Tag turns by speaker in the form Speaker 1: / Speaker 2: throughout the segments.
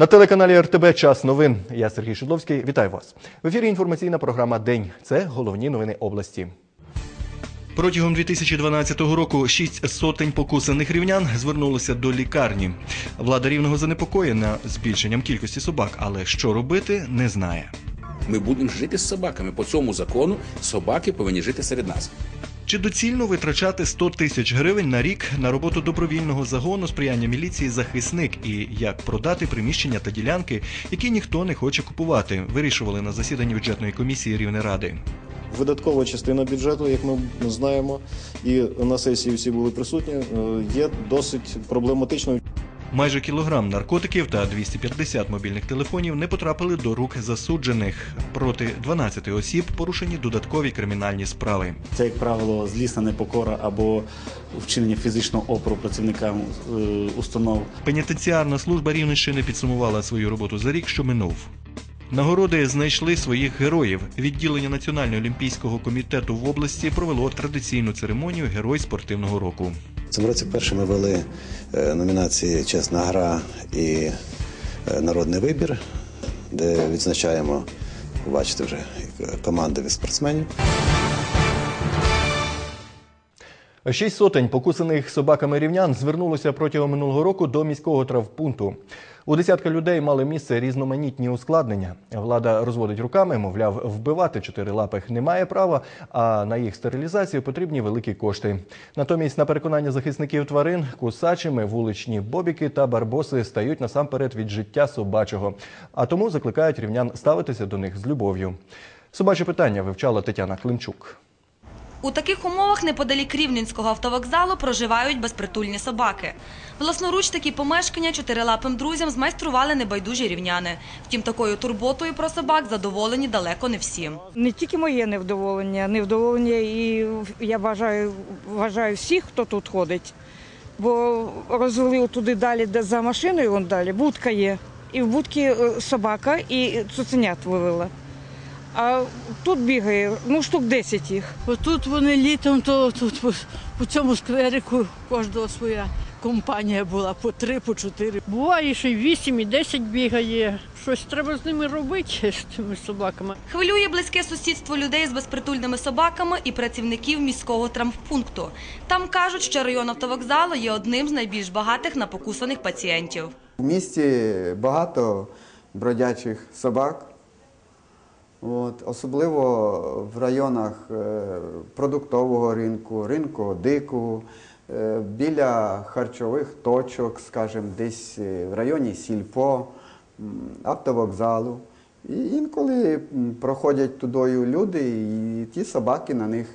Speaker 1: На телеканалі РТБ Час новин. Я Сергій Шидловський. Вітаю вас. В ефірі інформаційна програма День. Це головні новини області. Протягом 2012 року шість сотень покусаних рівнян звернулося до лікарні. Влада рівного занепокоєна збільшенням кількості собак, але що робити, не знає.
Speaker 2: Ми будемо жити з собаками. По цьому закону собаки повинні жити серед нас.
Speaker 1: Чи доцільно витрачати 100 тисяч гривень на рік на роботу добровільного загону сприяння міліції захисник і як продати приміщення та ділянки, які ніхто не хоче купувати, вирішували на засіданні бюджетної комісії Рівнеради.
Speaker 3: Видаткова частина бюджету, як ми знаємо, і на сесії всі були присутні, е, є досить проблематичною.
Speaker 1: Майже кілограм наркотиків та 250 мобільних телефонів не потрапили до рук засуджених. Проти 12 осіб порушені додаткові кримінальні справи.
Speaker 4: Це, як правило, злісна непокора або вчинення фізичного опору працівникам е, установ.
Speaker 1: Пенітенціарна служба Рівненщини підсумувала свою роботу за рік, що минув. Нагороди знайшли своїх героїв. Відділення Національного олімпійського комітету в області провело традиційну церемонію Герой спортивного року.
Speaker 5: Цьому році вперше ми вели е, номінації Чесна гра і е, народний вибір, де відзначаємо, бачите вже команди від спортсменів.
Speaker 1: Шість сотень покусаних собаками рівнян звернулося протягом минулого року до міського травпункту. У десятка людей мали місце різноманітні ускладнення. Влада розводить руками, мовляв, вбивати чотирилапих немає права, а на їх стерилізацію потрібні великі кошти. Натомість, на переконання захисників тварин, кусачими вуличні бобіки та барбоси стають насамперед від життя собачого, а тому закликають рівнян ставитися до них з любов'ю. Собаче питання вивчала Тетяна Климчук.
Speaker 6: У таких умовах неподалік Рівненського автовокзалу проживають безпритульні собаки. Власноруч такі помешкання чотирилапим друзям змайстрували небайдужі рівняни. Втім, такою турботою про собак задоволені далеко не всі.
Speaker 7: Не тільки моє невдоволення, невдоволення і я вважаю, вважаю всіх, хто тут ходить. Бо розвели туди далі, де за машиною, вон далі, будка є. І в будці е, собака і цуценят вивела. А тут бігає, ну штук 10 їх.
Speaker 8: Отут вони літом, то тут по- у цьому скверику кожного своя компанія була по три, по чотири.
Speaker 9: Буває, що й 8, і 10 бігає. Щось треба з ними робити, з тими собаками.
Speaker 6: Хвилює близьке сусідство людей з безпритульними собаками і працівників міського травмпункту. Там кажуть, що район автовокзалу є одним з найбільш багатих на покусаних пацієнтів.
Speaker 10: У місті багато бродячих собак, От, особливо в районах е, продуктового ринку, ринку дику, е, біля харчових точок, скажімо, десь е, в районі сільпо, автовокзалу. І інколи проходять тудою люди, і ті собаки на них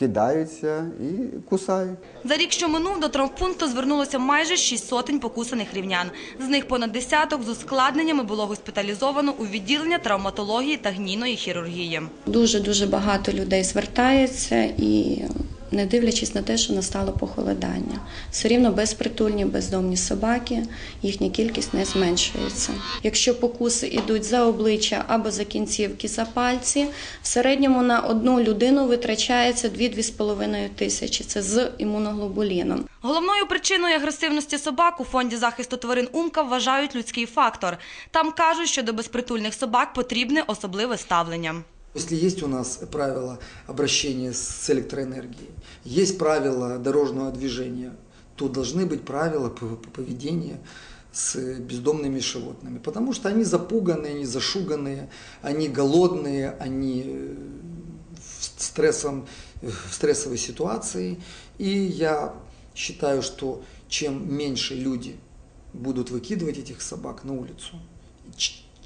Speaker 10: кидаються і кусають.
Speaker 6: За рік, що минув, до травмпункту звернулося майже шість сотень покусаних рівнян. З них понад десяток з ускладненнями було госпіталізовано у відділення травматології та гнійної хірургії.
Speaker 11: Дуже дуже багато людей звертається і. Не дивлячись на те, що настало похолодання, все рівно безпритульні, бездомні собаки, їхня кількість не зменшується. Якщо покуси йдуть за обличчя або за кінцівки, за пальці, в середньому на одну людину витрачається 2-2,5 тисячі. Це з імуноглобуліном.
Speaker 6: Головною причиною агресивності собак у фонді захисту тварин Умка вважають людський фактор. Там кажуть, що до безпритульних собак потрібне особливе ставлення.
Speaker 12: Если есть у нас правила обращения с электроэнергией, есть правила дорожного движения, то должны быть правила поведения с бездомными животными. Потому что они запуганные, они зашуганные, они голодные, они э, в, стрессом, в стрессовой ситуации. И я считаю, что чем меньше люди будут выкидывать этих собак на улицу,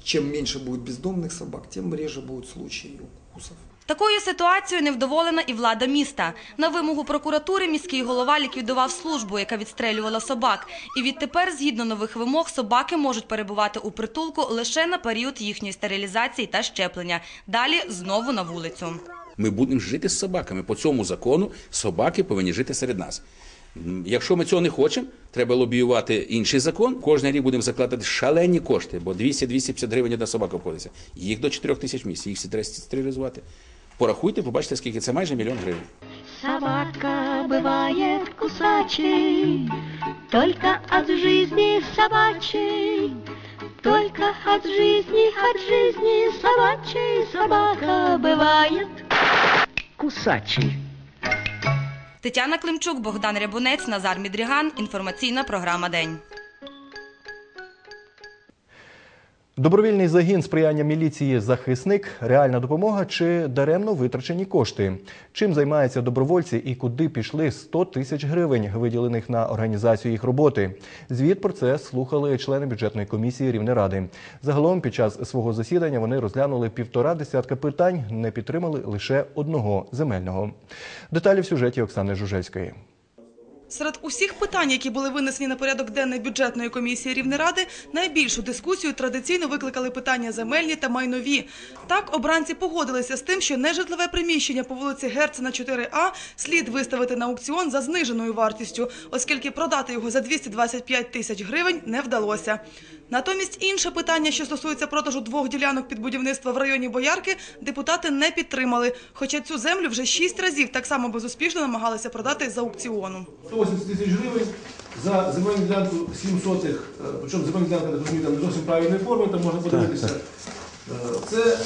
Speaker 12: чем меньше будет бездомных собак, тем реже будут случаи укусов.
Speaker 6: Такою ситуацією невдоволена і влада міста. На вимогу прокуратури міський голова ліквідував службу, яка відстрелювала собак. І відтепер, згідно нових вимог, собаки можуть перебувати у притулку лише на період їхньої стерилізації та щеплення. Далі знову на вулицю.
Speaker 2: Ми будемо жити з собаками. По цьому закону собаки повинні жити серед нас. Якщо ми цього не хочемо, треба лобіювати інший закон. Кожен рік будемо закладати шалені кошти, бо 200-250 гривень одна собака обходиться. Їх до 4 тисяч місць, їх всі треба стерилізувати. Порахуйте, побачите, скільки це майже мільйон гривень.
Speaker 13: Собака бывает кусачей, Только от жизни собачей Только от жизни, от жизни собачьей собака бывает кусачей.
Speaker 6: Тетяна Климчук, Богдан Рябунець, Назар Мідріган. Інформаційна програма День.
Speaker 1: Добровільний загін сприяння міліції захисник, реальна допомога чи даремно витрачені кошти. Чим займаються добровольці і куди пішли 100 тисяч гривень, виділених на організацію їх роботи? Звіт про це слухали члени бюджетної комісії Рівнеради. Загалом під час свого засідання вони розглянули півтора десятка питань, не підтримали лише одного земельного. Деталі в сюжеті Оксани Жужельської.
Speaker 14: Серед усіх питань, які були винесені на порядок денний бюджетної комісії Рівнеради, найбільшу дискусію традиційно викликали питання земельні та майнові. Так, обранці погодилися з тим, що нежитлове приміщення по вулиці Герцена 4А слід виставити на аукціон за зниженою вартістю, оскільки продати його за 225 тисяч гривень не вдалося. Натомість інше питання, що стосується продажу двох ділянок під будівництво в районі Боярки, депутати не підтримали. Хоча цю землю вже шість разів так само безуспішно намагалися продати за аукціону.
Speaker 15: 180 тисяч гривень за земельну ділянку 7 сотих, е, причому земельна ділянка, так не зовсім правильної форми, там можна подивитися. Е, Це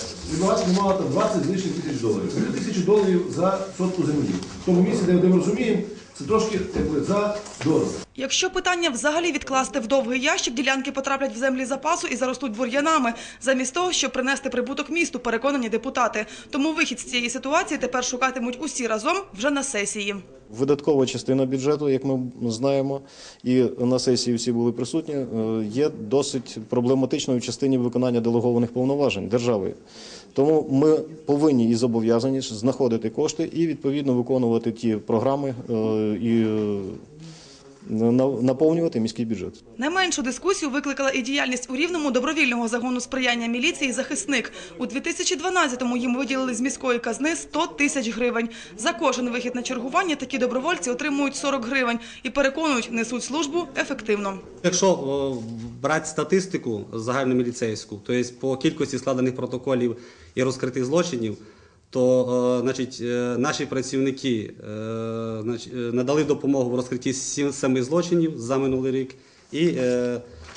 Speaker 15: мало там 20 лишніх тисяч доларів. Це тисячі доларів за сотку землі. В тому місці, де ми розуміємо, це трошки якби, за дорого.
Speaker 14: Якщо питання взагалі відкласти в довгий ящик, ділянки потраплять в землі запасу і заростуть бур'янами, замість того, щоб принести прибуток місту, переконані депутати. Тому вихід з цієї ситуації тепер шукатимуть усі разом вже на сесії.
Speaker 3: Видаткова частина бюджету, як ми знаємо, і на сесії всі були присутні, е, є досить проблематичною в частині виконання делегованих повноважень державою. Тому ми повинні і зобов'язані знаходити кошти і відповідно виконувати ті програми е, і е, наповнювати міський бюджет.
Speaker 14: Не меншу дискусію викликала і діяльність у Рівному добровільного загону сприяння міліції «Захисник». У 2012-му їм виділили з міської казни 100 тисяч гривень. За кожен вихід на чергування такі добровольці отримують 40 гривень і переконують, несуть службу ефективно.
Speaker 16: Якщо брати статистику загальноміліцейську, тобто по кількості складених протоколів і розкритих злочинів, то е, значить, е, наші працівники е, надали допомогу в розкритті семи злочинів за минулий рік. І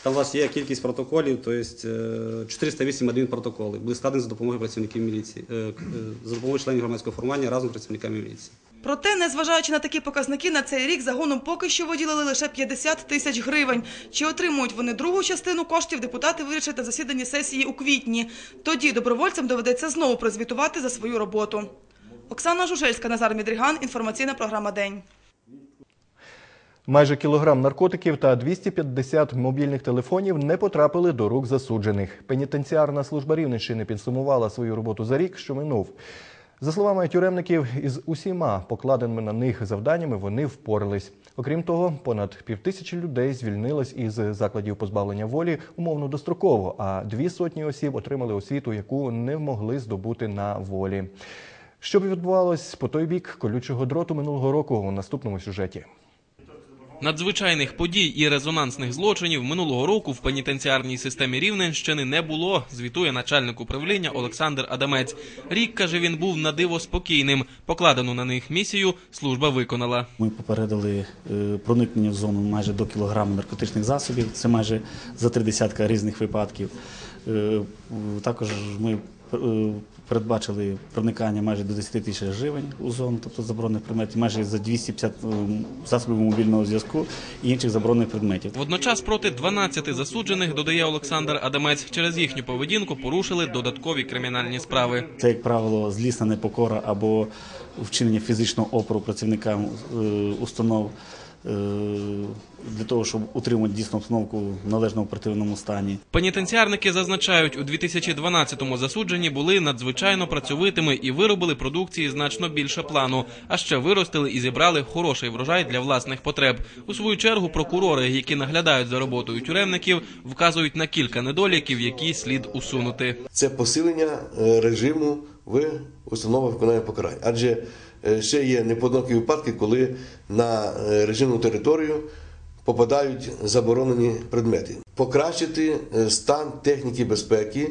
Speaker 16: там у вас є кількість протоколів, тобто е, 408 адмінпротоколи були складені за допомогою працівників міліції, за допомогою членів громадського формування разом з працівниками міліції.
Speaker 14: Проте, незважаючи на такі показники, на цей рік загоном поки що виділили лише 50 тисяч гривень. Чи отримують вони другу частину коштів, депутати вирішать на засіданні сесії у квітні. Тоді добровольцям доведеться знову прозвітувати за свою роботу. Оксана Жужельська, Назар Мідріган, інформаційна програма «День».
Speaker 1: Майже кілограм наркотиків та 250 мобільних телефонів не потрапили до рук засуджених. Пенітенціарна служба Рівненщини підсумувала свою роботу за рік, що минув. За словами тюремників, із усіма покладеними на них завданнями вони впорались. Окрім того, понад півтисячі людей звільнилось із закладів позбавлення волі умовно достроково, а дві сотні осіб отримали освіту, яку не могли здобути на волі. Що б відбувалось по той бік колючого дроту минулого року у наступному сюжеті.
Speaker 17: Надзвичайних подій і резонансних злочинів минулого року в пенітенціарній системі Рівненщини не було, звітує начальник управління Олександр Адамець. Рік, каже, він був на диво спокійним. Покладену на них місію служба виконала.
Speaker 4: Ми попередили е, проникнення в зону майже до кілограму наркотичних засобів. Це майже за три десятка різних випадків. Е, Також ми е, передбачили проникання майже до 10 тисяч гривень у зону, тобто заборонених предметів, майже за 250 е, засобів мобільного зв'язку і інших заборонених предметів.
Speaker 17: Водночас проти 12 засуджених, додає Олександр Адамець, через їхню поведінку порушили додаткові кримінальні справи.
Speaker 4: Це, як правило, злісна непокора або вчинення фізичного опору працівникам е, установ для того, щоб утримати дійсно обстановку в належному оперативному стані.
Speaker 17: Пенітенціарники зазначають, у 2012-му засуджені були надзвичайно працьовитими і виробили продукції значно більше плану, а ще виростили і зібрали хороший врожай для власних потреб. У свою чергу прокурори, які наглядають за роботою тюремників, вказують на кілька недоліків, які слід усунути.
Speaker 18: це посилення е, режиму в установах виконання покарань. Адже е, ще є неподнокі випадки, коли на е, режимну територію попадають заборонені предмети. Покращити е, стан техніки безпеки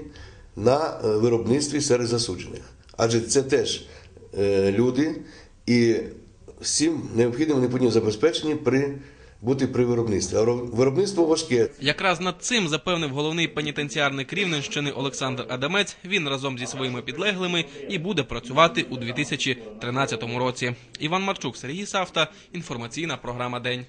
Speaker 18: на е, виробництві серед засуджених. Адже це теж е, люди, і всім необхідним вони забезпечені при бути при виробництві. А виробництво важке.
Speaker 17: Якраз над цим запевнив головний пенітенціарник Рівненщини Олександр Адамець. Він разом зі своїми підлеглими і буде працювати у 2013 році. Іван Марчук, Сергій Савта. Інформаційна програма День.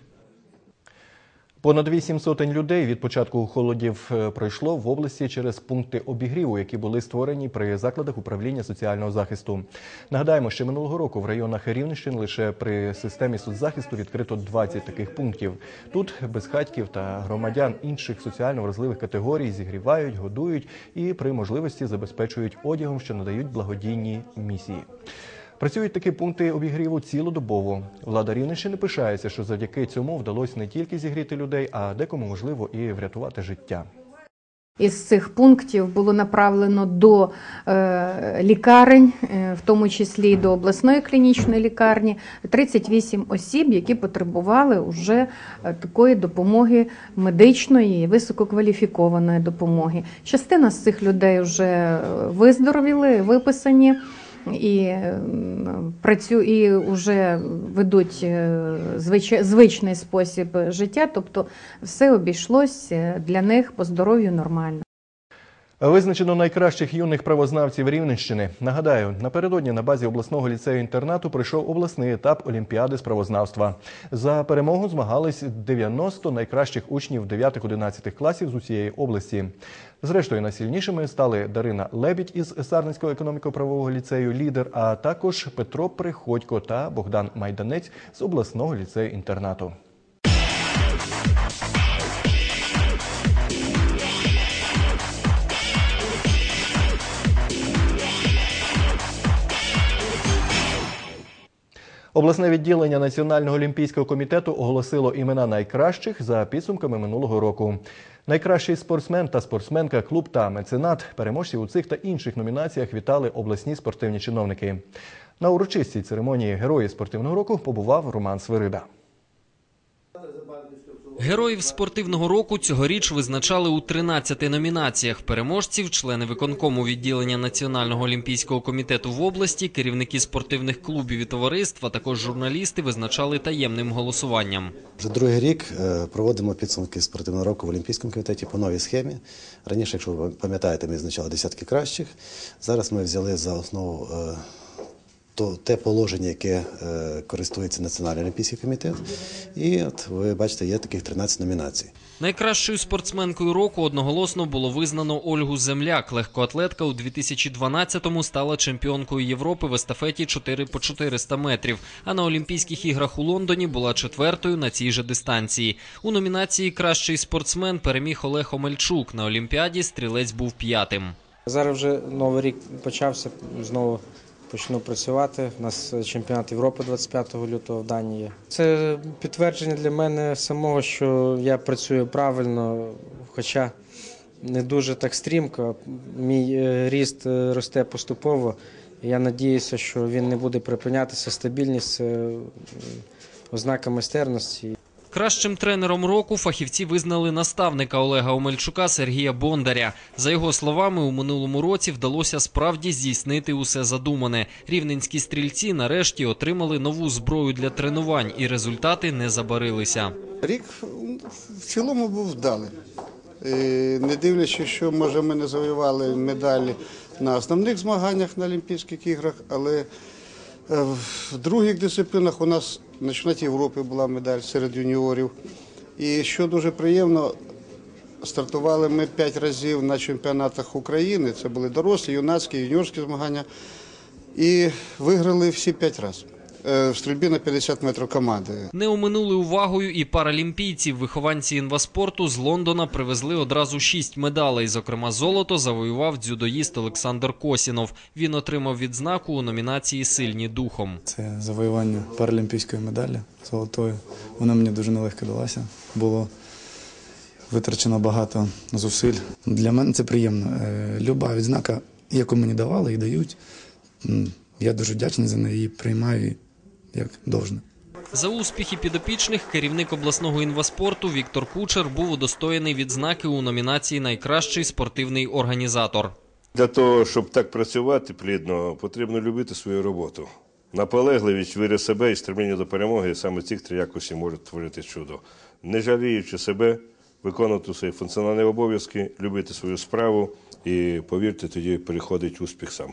Speaker 1: Понад 8 сотень людей від початку холодів е, пройшло в області через пункти обігріву, які були створені при закладах управління соціального захисту. Нагадаємо, що минулого року в районах Рівненщини лише при системі соцзахисту відкрито 20 таких пунктів. Тут безхатьків та громадян інших соціально вразливих категорій зігрівають, годують і при можливості забезпечують одягом, що надають благодійні місії. Працюють такі пункти обігріву цілодобово. Влада Рівненщини пишається, що завдяки цьому вдалося не тільки зігріти людей, а декому можливо і врятувати життя.
Speaker 19: Із цих пунктів було направлено до е, лікарень, е, в тому числі до обласної клінічної лікарні, 38 осіб, які потребували вже е, такої допомоги медичної, висококваліфікованої допомоги. Частина з цих людей вже виздоровіли, виписані. І працю і вже ведуть е, звич- звичний спосіб життя, тобто все обійшлось е, для них по здоров'ю нормально.
Speaker 1: Визначено найкращих юних правознавців Рівненщини. Нагадаю, напередодні на базі обласного ліцею-інтернату пройшов обласний етап Олімпіади з правознавства. За перемогу змагались 90 найкращих учнів 9-11 класів з усієї області. Зрештою, найсильнішими стали Дарина Лебідь із Сарненського економіко-правового ліцею Лідер, а також Петро Приходько та Богдан Майданець з обласного ліцею-інтернату. Обласне відділення Національного олімпійського комітету оголосило імена найкращих за підсумками минулого року. Найкращий спортсмен та спортсменка, клуб та меценат. Переможців у цих та інших номінаціях вітали обласні спортивні чиновники. На урочистій церемонії Герої спортивного року побував Роман Свирида.
Speaker 20: Героїв спортивного року цьогоріч визначали у 13 номінаціях. Переможців, члени виконкому відділення Національного олімпійського комітету в області, керівники спортивних клубів і товариств, а також журналісти визначали таємним голосуванням.
Speaker 5: Вже другий рік е, проводимо підсумки спортивного року в Олімпійському комітеті по новій схемі. Раніше, якщо ви пам'ятаєте, ми визначали десятки кращих. Зараз ми взяли за основу е, то, те положення, яке е, користується Національний олімпійський комітет. І от ви бачите, є таких 13 номінацій.
Speaker 20: Найкращою спортсменкою року одноголосно було визнано Ольгу Земляк. Легкоатлетка у 2012-му стала чемпіонкою Європи в естафеті 4 по 400 метрів. А на Олімпійських іграх у Лондоні була четвертою на цій же дистанції. У номінації Кращий спортсмен переміг Олег Омельчук. На Олімпіаді стрілець був п'ятим.
Speaker 21: Зараз вже новий рік почався, знову почну працювати. У нас чемпіонат Європи 25 лютого в Данії. Це підтвердження для мене самого, що я працюю правильно, хоча не дуже так стрімко. Мій е, ріст е, росте поступово. Я надіюся, що він не буде припинятися. Стабільність е, ознака майстерності.
Speaker 20: Кращим тренером року фахівці визнали наставника Олега Омельчука Сергія Бондаря. За його словами, у минулому році вдалося справді здійснити усе задумане. Рівненські стрільці нарешті отримали нову зброю для тренувань, і результати не забарилися.
Speaker 22: Рік в цілому був вдалий. Е, Не дивлячись, що може ми не завоювали медалі на основних змаганнях на Олімпійських іграх, але в других дисциплінах у нас на чемпіонаті Європи була медаль серед юніорів. І що дуже приємно, стартували ми п'ять разів на чемпіонатах України. Це були дорослі, юнацькі, юніорські змагання. І виграли всі п'ять разів Е, в стрільбі на 50 метрів команди.
Speaker 20: Не оминули увагою і паралімпійців. Вихованці інваспорту з Лондона привезли одразу шість медалей. Зокрема, золото завоював дзюдоїст Олександр Косінов. Він отримав відзнаку у номінації Сильні духом.
Speaker 23: Це завоювання паралімпійської медалі золотої. Вона мені дуже нелегко далася. Було витрачено багато зусиль. Для мене це приємно. Е, Люба відзнака, яку мені давали і дають. Я дуже вдячний за неї приймаю як должне.
Speaker 20: За успіхи підопічних керівник обласного інваспорту Віктор Кучер був удостоєний відзнаки у номінації Найкращий спортивний організатор.
Speaker 24: Для того, щоб так працювати плідно, потрібно любити свою роботу.
Speaker 25: наполегливість, віри себе і стремління до перемоги, саме ці три якості можуть творити чудо. Не жаліючи себе, виконувати свої функціональні обов'язки, любити свою справу і повірте, тоді приходить успіх сам.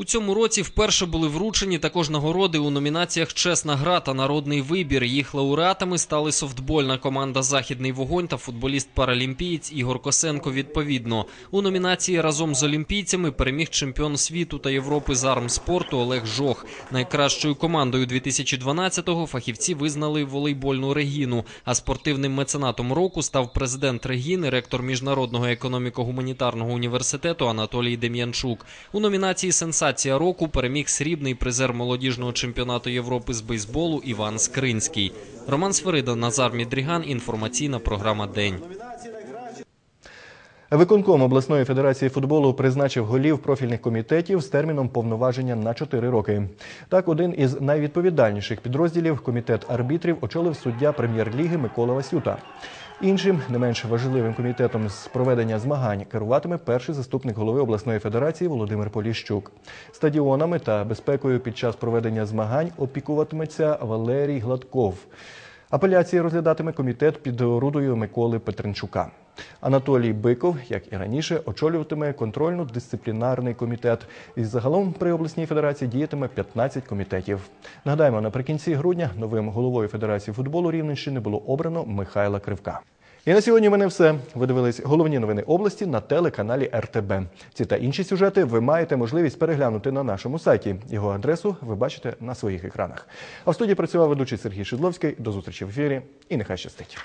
Speaker 20: У цьому році вперше були вручені також нагороди у номінаціях Чесна гра та народний вибір. Їх лауреатами стали софтбольна команда Західний вогонь та футболіст-паралімпієць Ігор Косенко. Відповідно, у номінації разом з олімпійцями переміг чемпіон світу та Європи з армспорту Олег Жох. Найкращою командою 2012-го фахівці визнали волейбольну Регіну. А спортивним меценатом року став президент Регіни, ректор міжнародного економіко-гуманітарного університету Анатолій Дем'янчук. У номінації Сенсація року переміг срібний призер молодіжного чемпіонату Європи з бейсболу Іван Скринський. Роман Сферида, Назар Мідріган. Інформаційна програма День.
Speaker 1: Виконком обласної федерації футболу призначив голів профільних комітетів з терміном повноваження на 4 роки. Так, один із найвідповідальніших підрозділів комітет арбітрів очолив суддя прем'єр-ліги Микола Васюта. Іншим не менш важливим комітетом з проведення змагань керуватиме перший заступник голови обласної федерації Володимир Поліщук. Стадіонами та безпекою під час проведення змагань опікуватиметься Валерій Гладков. Апеляції розглядатиме комітет під орудою Миколи Петренчука. Анатолій Биков, як і раніше, очолюватиме контрольно-дисциплінарний комітет. І загалом при обласній федерації діятиме 15 комітетів. Нагадаємо, наприкінці грудня новим головою Федерації футболу Рівненщини було обрано Михайла Кривка. І на сьогодні в мене все. Ви дивились головні новини області на телеканалі РТБ. Ці та інші сюжети ви маєте можливість переглянути на нашому сайті. Його адресу ви бачите на своїх екранах. А в студії працював ведучий Сергій Шидловський. До зустрічі в ефірі і нехай щастить.